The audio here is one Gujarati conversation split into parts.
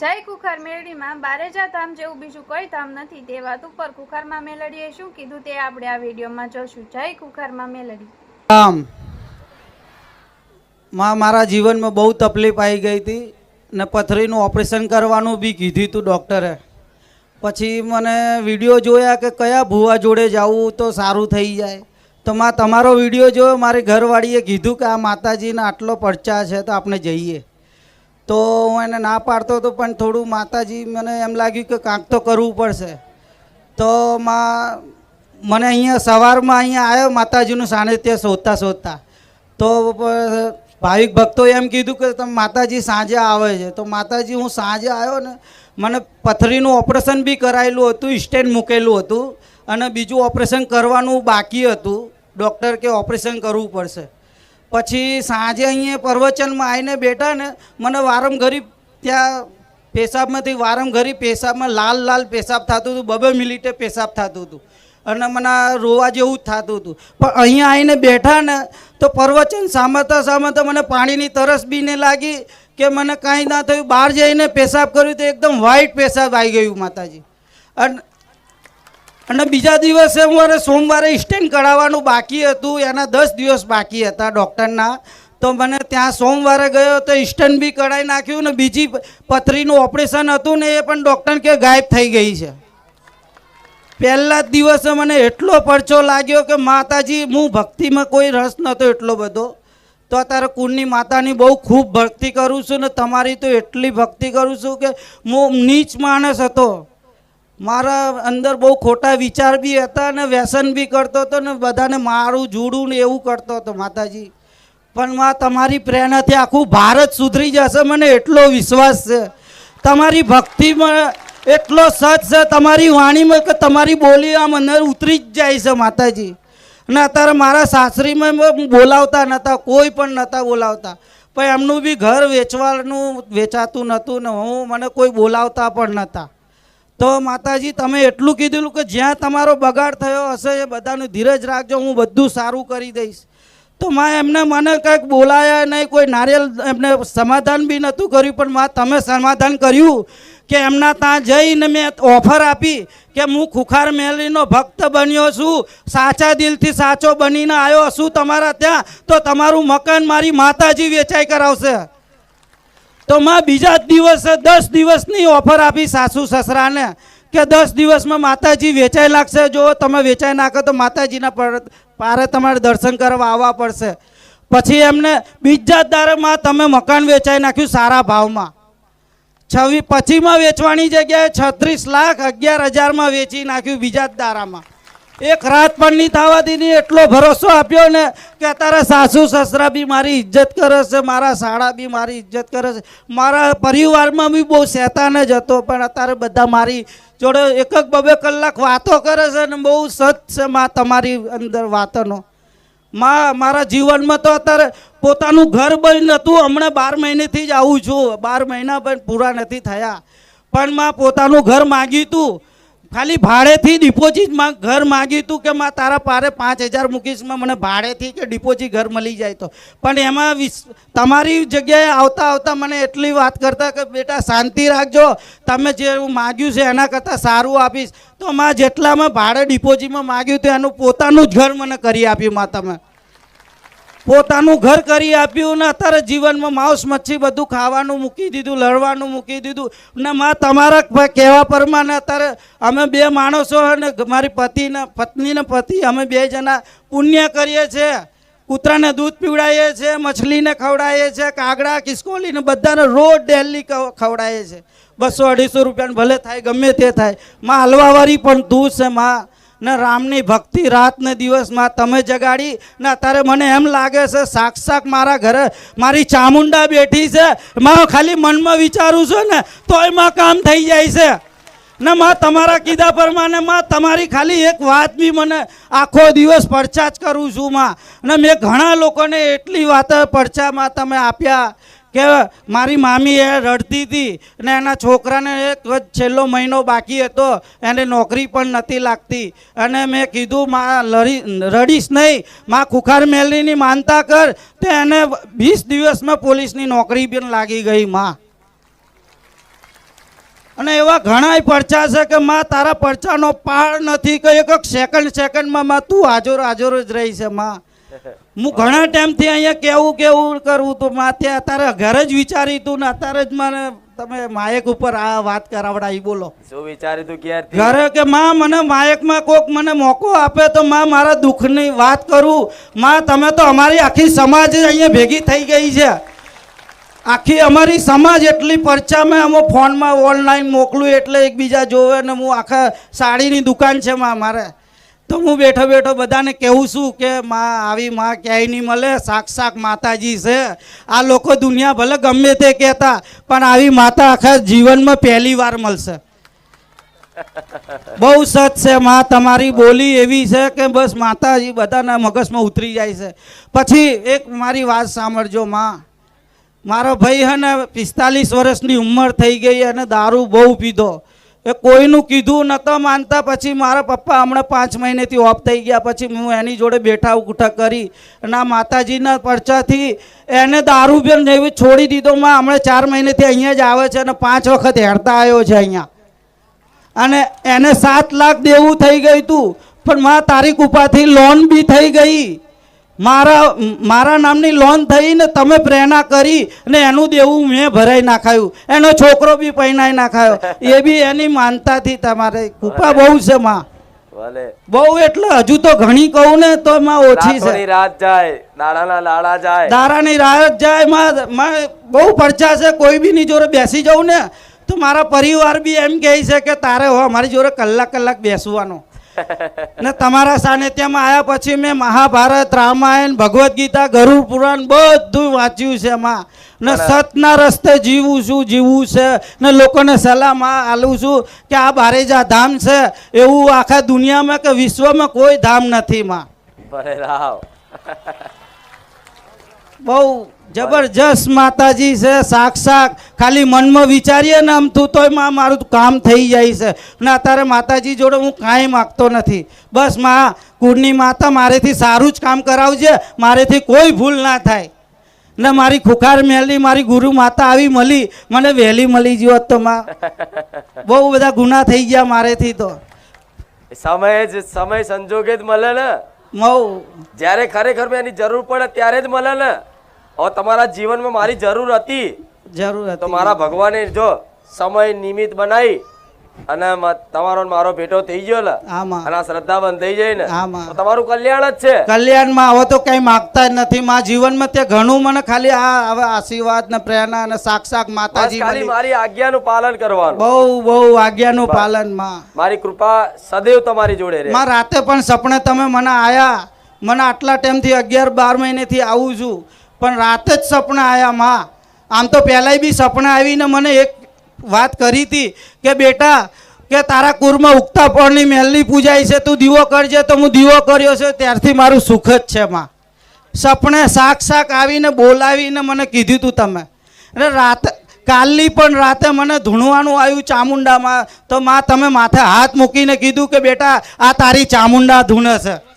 જય કુખર મેળડીમાં બારેજા ધામ જેવું બીજું કોઈ ધામ નથી. તે વાત ઉપર કુખરમાં મેલડીએ શું કીધું તે આપણે આ વિડીયોમાં જોશું. જય કુખરમાં મેલડી. આમ માં મારા જીવનમાં બહુ તકલીફ આવી ગઈ હતી ને પથરીનું ઓપરેશન કરવાનું બી કીધું હતું ડૉક્ટરે. પછી મને વીડિયો જોયા કે કયા ભૂવા જોડે જવું તો સારું થઈ જાય. તો માં તમારો વીડિયો જોયો, મારી ઘરવાળીએ કીધું કે આ માતાજીના આટલો પડચા છે તો આપણે જઈએ. તો હું એને ના પાડતો હતો, પણ થોડું માતાજી મને એમ લાગ્યું કે કાંક તો કરવું પડશે. તો માં, મને અહીંયા સવારમાં અહીંયા આવ્યો, માતાજીનું સાનિધ્ય શોધતા શોધતા. તો ભાવિક ભક્તોએ એમ કીધું કે તમે માતાજી સાંજે આવે છે. તો માતાજી, હું સાંજે આવ્યો ને, મને પથરીનું ઓપરેશન બી કરાયેલું હતું, સ્ટેન્ડ મૂકેલું હતું, અને બીજું ઓપરેશન કરવાનું બાકી હતું. ડૉક્ટર કે ઓપરેશન કરવું પડશે. પછી સાંજે અહીંયા પ્રવચનમાં આવીને બેઠા ને, મને વારંઘરી ત્યાં પેશાબમાંથી વારંઘરી પેશાબમાં લાલ લાલ પેશાબ થતું હતું, બબે મિનિટે પેશાબ થતું હતું. અને મને રોવા જેવું જ થતું હતું. પણ અહીંયા આવીને બેઠા ને, તો પ્રવચન સાંભળતા સાંભળતા મને પાણીની તરસ બી ને લાગી કે મને કાંઈ ના થયું. બહાર જઈને પેશાબ કર્યું તો એકદમ વ્હાઈટ પેશાબ આવી ગયું માતાજી. અને અને બીજા દિવસે મારે સોમવારે સ્ટેન્ડ કઢાવવાનું બાકી હતું, એના દસ દિવસ બાકી હતા ડૉક્ટરના. તો મને ત્યાં સોમવારે ગયો તો સ્ટેન્ડ બી કઢાવી નાખ્યું ને બીજી પથરીનું ઓપરેશન હતું ને એ પણ ડૉક્ટર કે ગાયબ થઈ ગઈ છે. પહેલા જ દિવસે મને એટલો પરચો લાગ્યો કે માતાજી, હું ભક્તિમાં કોઈ રસ નહોતો એટલો બધો. તો અત્યારે કુળની માતાની બહુ ખૂબ ભક્તિ કરું છું ને તમારી તો એટલી ભક્તિ કરું છું કે હું નીચ માણસ હતો. મારા અંદર બહુ ખોટા વિચાર બી હતા ને વ્યસન બી કરતો હતો ને બધાને મારું જુડું ને એવું કરતો હતો માતાજી. પણ માં, તમારી પ્રેરણાથી આખું ભારત સુધરી જશે મને એટલો વિશ્વાસ છે. તમારી ભક્તિમાં એટલો સચ છે, તમારી વાણીમાં કે તમારી બોલી આમ અંદર ઉતરી જ જાય છે માતાજી. અને અત્યારે મારા સાસરીમાં બોલાવતા નહોતા કોઈ પણ નહોતા બોલાવતા. પણ એમનું બી ઘર વેચવાનું, વેચાતું નહોતું ને હું, મને કોઈ બોલાવતા પણ નહોતા તો માતાજી, તમે એટલું કીધેલું કે જ્યાં તમારો બગાડ થયો હશે એ બધાનું ધીરજ રાખજો, હું બધું સારું કરી દઈશ. તો માં એમને મને કંઈક બોલાયા નહીં, કોઈ નારિયેલ એમને સમાધાન બી નહોતું કર્યું, પણ માં તમે સમાધાન કર્યું કે એમના ત્યાં જઈને મેં ઓફર આપી કે હું ખુખાર મેલીનો ભક્ત બન્યો છું, સાચા દિલથી સાચો બનીને આવ્યો છું તમારા ત્યાં, તો તમારું મકાન મારી માતાજી વેચાઈ કરાવશે. તો માં બીજા દિવસે દસ દિવસની ઓફર આપી સાસુ સસરાને કે દસ દિવસમાં માતાજી વેચાઈ લાગશે. જો તમે વેચાઈ નાખો તો માતાજીના પર તમારે દર્શન કરવા આવવા પડશે. પછી એમને બીજા જ દારેમાં તમે મકાન વેચાઈ નાખ્યું સારા ભાવમાં. છવ્વી પછીમાં વેચવાની જગ્યાએ છત્રીસ લાખ અગિયાર હજારમાં વેચી નાખ્યું બીજા જ દારામાં. એક રાત પણ નહીં થવા દીધી, એટલો ભરોસો આપ્યો ને કે અત્યારે સાસુ સસરા બી મારી ઇજ્જત કરે છે, મારા શાળા બી મારી ઇજ્જત કરે છે. મારા પરિવારમાં બી બહુ શેતાન જ હતો, પણ અત્યારે બધા મારી જોડે એક એક બબે કલાક વાતો કરે છે ને બહુ સત છે માં તમારી અંદર વાતોનો. માં, મારા જીવનમાં તો અત્યારે પોતાનું ઘર બની નહોતું, હમણાં બાર મહિનેથી જ આવું છું. બાર મહિના પણ પૂરા નથી થયા. પણ માં પોતાનું ઘર માગ્યું હતું ખાલી ભાડેથી ડિપોઝિટમાં ઘર માગ્યું હતું કે માં તારા પારે પાંચ હજાર મૂકીશમાં મને ભાડેથી કે ડિપોઝિટ ઘર મળી જાય તો? પણ એમાં તમારી જગ્યાએ આવતા આવતા મને એટલી વાત કરતા કે બેટા શાંતિ રાખજો, તમે જે માગ્યું છે એના કરતાં સારું આપીશ. તો માં જેટલામાં ભાડે ડિપોઝિટમાં માગ્યું હતું એનું પોતાનું જ ઘર મને કરી આપ્યું માં તમે. પોતાનું ઘર કરી આપ્યું ને અત્યારે જીવનમાં માંસ મચ્છી બધું ખાવાનું મૂકી દીધું, લડવાનું મૂકી દીધું. ને માં, તમારા કહેવા પ્રમાણે અત્યારે અમે બે માણસો અને મારી પતિને, પત્નીને પતિ, અમે બે જણા પુણ્ય કરીએ છીએ કૂતરાને દૂધ પીવડાવીએ છીએ મછલીને ખવડાવીએ છીએ કાગડા કિસ્કોલીને બધાને રોજ ડેલી ખવ- ખવડાવીએ છીએ બસો અઢીસો રૂપિયાને ભલે થાય, ગમે તે થાય. માં, હલવાવાળી પણ તું છે, માં. ને રામની ભક્તિ રાત ને દિવસમાં તમે જગાડી, ને અત્યારે મને એમ લાગે છે, સાક્ષાત મારા ઘરે મારી ચામુંડા બેઠી છે માં ખાલી મનમાં વિચારું છું ને, તોયમાં કામ થઈ જાય છે. ને માં તમારા કીધા પ્રમાણે માં તમારી ખાલી એક વાત બી મને આખો દિવસ પડચા જ કરું છું માં. ને મેં ઘણા લોકોને એટલી વાત પડચામાં તમે આપ્યા કે મારી મામી એ રડતી હતી ને એના છોકરાને એક છેલ્લો મહિનો બાકી હતો, એને નોકરી પણ નથી લાગતી. અને મેં કીધું, માં લડી રડીશ નહીં. માં, ખુખાર મેલરીની માનતા કર. તો એને વીસ દિવસમાં પોલીસની નોકરી પણ લાગી ગઈ, માં. અને એવા ઘણાય પરચા છે કે, માં, તારા પરચાનો પાર નથી. કે એક સેકન્ડ સેકન્ડમાં માં તું હાજર હાજર જ રહી છે માં. હું ઘણા ટાઈમથી અહીંયા કેવું કેવું કરવું તો માથે અત્યારે ઘરે જ વિચારી તું ને અત્યારે જ મને તમે માયક ઉપર આ વાત કરાવડાવી બોલો. શું વિચારી તું ક્યારથી? ઘરે કે માં મને માયકમાં કોક મને મોકો આપે તો માં મારા દુઃખની વાત કરું. માં તમે તો અમારી આખી સમાજ અહીંયા ભેગી થઈ ગઈ છે. આખી અમારી સમાજ એટલી પરચામાં અમે ફોનમાં ઓનલાઈન મોકલું એટલે એકબીજા જોવે ને હું આખા સાડીની દુકાન છે માં મારે. તો હું બેઠો બેઠો બધાને કહું છું કે માં આવી માં ક્યાંય નહીં મળે, સાક્ષાત માતાજી છે. આ લોકો દુનિયા ભલે ગમે તે કહેતા, પણ આવી માતા આખા જીવનમાં પહેલી વાર મળશે. બહુ સત છે માં, તમારી બોલી એવી છે કે બસ માતાજી બધાના મગજમાં ઉતરી જાય છે. પછી એક મારી વાત સાંભળજો માં. મારો ભાઈ હે ને પિસ્તાલીસ વર્ષની ઉંમર થઈ ગઈ અને દારૂ બહુ પીધો. એ કોઈનું કીધું નતા માનતા, પછી મારા પપ્પા હમણાં પાંચ મહિનેથી ઓફ થઈ ગયા, પછી હું એની જોડે બેઠા ઉઠા કરી અને માતાજીના પરચાથી એને દારૂ બેન એવી છોડી દીધો. માં હમણાં ચાર મહિનેથી અહીંયા જ આવે છે અને પાંચ વખત હેરતા આવ્યો છે અહીંયા. અને એને સાત લાખ દેવું થઈ ગયું તું, પણ માં તારીખ ઉપાથી લોન બી થઈ ગઈ. મારા મારા નામની લોન થઈને તમે પ્રેરણા કરી ને એનું દેવું મેં ભરાઈ નાખાયું. એનો છોકરો બી પૈણાઈ નાખાયો. એ બી એની માનતાથી તમારે કૃપા બહુ છે માં. બહુ એટલે હજુ તો ઘણી કહું ને તો માં ઓછી છે. રાત જાય દાડાના લાડા જાય. દાડાની રાત જાય માં માં બહુ પરચા છે કોઈ બી ની જોડે બેસી જાઉં ને તો મારા પરિવાર બી એમ કહે છે કે તારે હો અમારી જોડે કલાક કલાક બેસવાનો. ને તમારા સાનિધ્યમાં આવ્યા પછી મેં મહાભારત રામાયણ ભગવદ્ ગીતા ગરુડ પુરાણ બધું વાંચ્યું છે એમાં. ને સતના રસ્તે જીવું છું જીવું છે. ને લોકોને સલાહમાં આલું છું કે આ બારેજા ધામ છે. એવું આખા દુનિયામાં કે વિશ્વમાં કોઈ ધામ નથી માં. બહુ જબરજસ્ત માતાજી છે સાક્ષાત ખાલી મનમાં વિચારીએ ને આમ તું તોયમાં મારું કામ થઈ જાય છે. ને અત્યારે માતાજી જોડે હું કાંઈ માગતો નથી. બસમાં કુળની માતા મારેથી સારું જ કામ કરાવજે મારેથી કોઈ ભૂલ ના થાય. ને મારી ખુખાર મેલી મારી ગુરુ માતા આવી મળી મને વહેલી મળી ગયો તો માં. બહુ બધા ગુના થઈ ગયા મારેથી તો. સમય જ સમય સંજોગે જ મળે ને. મઉ. જ્યારે ખરેખર મેં એની જરૂર પડે ત્યારે જ મળે ને. હવે તમારા જીવનમાં મારી જરૂર હતી. જરૂર તો મારા ભગવાને જો સમય નિમિત્ત બનાવી અને તમારો મારો ભેટો થઈ ગયો ને અને શ્રદ્ધા બંધ થઈ જાય ને. તમારું કલ્યાણ જ છે. કલ્યાણમાં હવે તો કંઈ માગતા જ નથી. માં જીવનમાં તે ઘણું મને ખાલી આ હવે આશીર્વાદ ને પ્રેરણા અને સાક્ષાત માતાજી ખાલી. મારી આજ્ઞાનું પાલન કરવાનું. બહુ બહુ આજ્ઞાનું પાલનમાં મારી કૃપા સદૈવ તમારી જોડે રહે. માં રાતે પણ સપને તમે મને આયા. મને આટલા ટાઈમથી અગિયાર બાર મહિનેથી આવું છું. પણ રાતે જ સપના આયા માં. આમ તો પહેલાંય બી સપના આવીને મને એક વાત કરી હતી કે, બેટા, કે તારા કુરમાં ઉગતા પળની મહેલની પૂજાય છે, તું દીવો કરજે. તો હું દીવો કર્યો છે, ત્યારથી મારું સુખ જ છે, માં. સપને શાક શાક આવીને બોલાવીને મને કીધું તું તમે. અને રાત, કાલની પણ રાતે મને ધૂણવાનું આવ્યું ચામુંડામાં. તો માં, તમે માથે હાથ મૂકીને કીધું કે, બેટા, આ તારી ચામુંડા ધૂણે છે.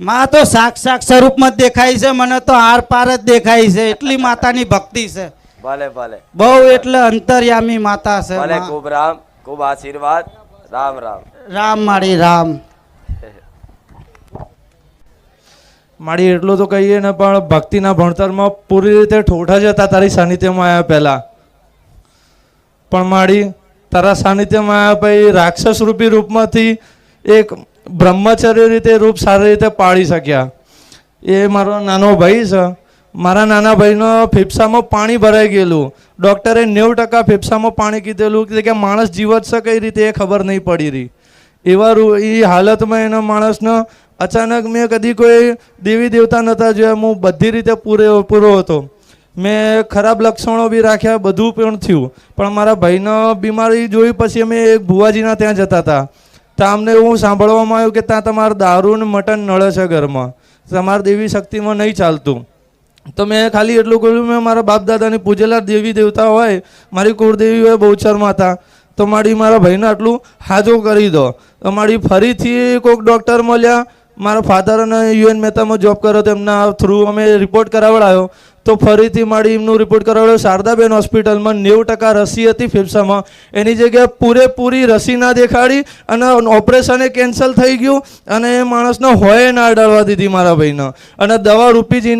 માં તો સાક્ષાત સ્વરૂપમાં જ દેખાય છે મને તો આર પાર જ દેખાય છે એટલી માતાની ભક્તિ છે. ભલે ભલે. બહુ એટલે અંતર્યામી માતા છે ભલે ખૂબ રામ ખૂબ આશીર્વાદ. રામ રામ. રામ મારી રામ. મારી એટલું તો કહીએ ને પણ ભક્તિના ભણતરમાં પૂરી રીતે ઠોઠા જ હતા તારી સાનિધ્યમાં આવ્યા પહેલા. પણ મારી તારા સાનિધ્યમાં આવ્યા પછી રાક્ષસ રૂપી રૂપમાંથી એક બ્રહ્મચર્ય રીતે, રૂપ સારી રીતે પાળી શક્યા. એ મારો નાનો ભાઈ છે. મારા નાના ભાઈનો ફેફસામાં પાણી ભરાઈ ગયેલું. ડૉક્ટરે નેવું ટકા ફેફસામાં પાણી કીધેલું કે માણસ જીવત છે કઈ રીતે એ ખબર નહીં પડી રહી. એવા રૂ, એ હાલતમાં એના માણસનો અચાનક મેં કદી કોઈ દેવી દેવતા નહોતા જોયા. હું બધી રીતે પૂરે, પૂરો હતો. મેં ખરાબ લક્ષણો બી રાખ્યા, બધું પણ થયું. પણ મારા ભાઈનો બીમારી જોઈ પછી અમે એક ભુવાજીના ત્યાં જતા હતા. તો અમને એવું સાંભળવામાં આવ્યું કે ત્યાં તમારે દારૂ ને મટન નળે છે ઘરમાં. તમારા દેવી શક્તિમાં નહીં ચાલતું. તો મેં ખાલી એટલું કહ્યું, મેં મારા બાપ દાદાની પૂજેલા દેવી દેવતા હોય, મારી કુળદેવી હોય, બહુચર માતા, તો મારી મારા ભાઈને આટલું હાજો કરી દો. તો મારી ફરીથી કોઈક ડૉક્ટર મળ્યા, મારા ફાધર અને યુએન મહેતામાં જોબ કર્યો તો એમના થ્રુ અમે રિપોર્ટ કરાવડાયો. તો ફરીથી મારી એમનું રિપોર્ટ કરાવ્યો. શારદાબેન હોસ્પિટલમાં નેવું ટકા રસી હતી ફેફસામાં. એની જગ્યાએ પૂરેપૂરી રસી ના દેખાડી અને ઓપરેશન કેન્સલ થઈ ગયું અને એ માણસને હોય ના અડાડવા દીધી મારા ભાઈને. અને દવા રૂપી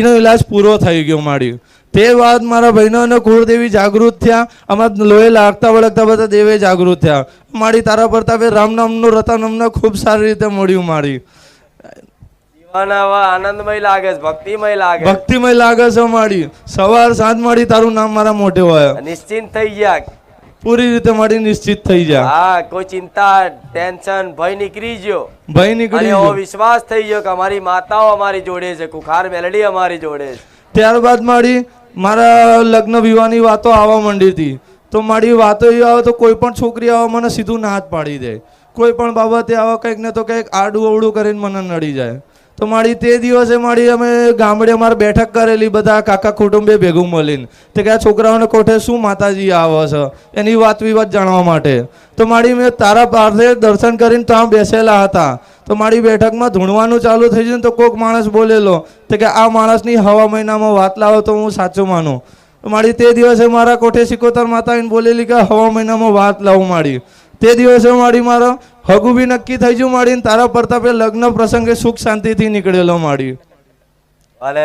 એનો ઇલાજ પૂરો થઈ ગયો મારી. તે વાત મારા ભાઈનો અને કુળદેવી જાગૃત થયા. અમારા લોહે લાગતા વળગતા બધા દેવે જાગૃત થયા. મારી તારા પ્રતાપે રામ નામનું રતા અમને ખૂબ સારી રીતે મળ્યું મારી. આનંદમય લાગે છે ભક્તિમય લાગે. ભક્તિમય લાગે છે મારી સવાર સાંજ મારી તારું નામ મારા મોઢે હોય. નિશ્ચિંત થઈ ગયા. પૂરી રીતે મારી નિશ્ચિત થઈ જાય હા કોઈ ચિંતા ટેન્શન ભય નીકળી ગયો. ભય નીકળી ગયો. વિશ્વાસ થઈ ગયો કે અમારી માતાઓ અમારી જોડે છે કુખાર મેલડી અમારી જોડે છે. ત્યારબાદ મારી મારા લગ્ન વિવાહની વાતો આવવા માંડી હતી તો મારી વાતો એવી આવે તો કોઈ પણ છોકરી આવે મને સીધું ના હાથ પાડી દે. કોઈ પણ બાબતે આવે કંઈક ને તો કંઈક આડું અવડું કરીને મને નડી જાય. તો મારી તે દિવસે મારી અમે ગામડે અમારે બેઠક કરેલી, બધા કાકા કુટુંબે ભેગું મળીને. તે કે આ છોકરાઓને કોઠે શું માતાજી આવે છે? એની વાત વિવાદ જાણવા માટે. તો મારી મેં તારા પાસે દર્શન કરીને ત્યાં બેસેલા હતા. તો મારી બેઠકમાં ધૂણવાનું ચાલુ થઈ જાય તો કોઈક માણસ બોલેલો, તો કે આ માણસની હવા મહિનામાં વાત લાવો તો હું સાચું માનું. તો મારી તે દિવસે મારા કોઠે સિકોતર માતા એને બોલેલી કે હવા મહિનામાં વાત લાવું મારી. તે દિવસે મારી મારો હગું બી નક્કી થઈ ગયું માડી તારા પ્રતાપે લગ્ન પ્રસંગે સુખ શાંતિથી નીકળેલો માડી ભલે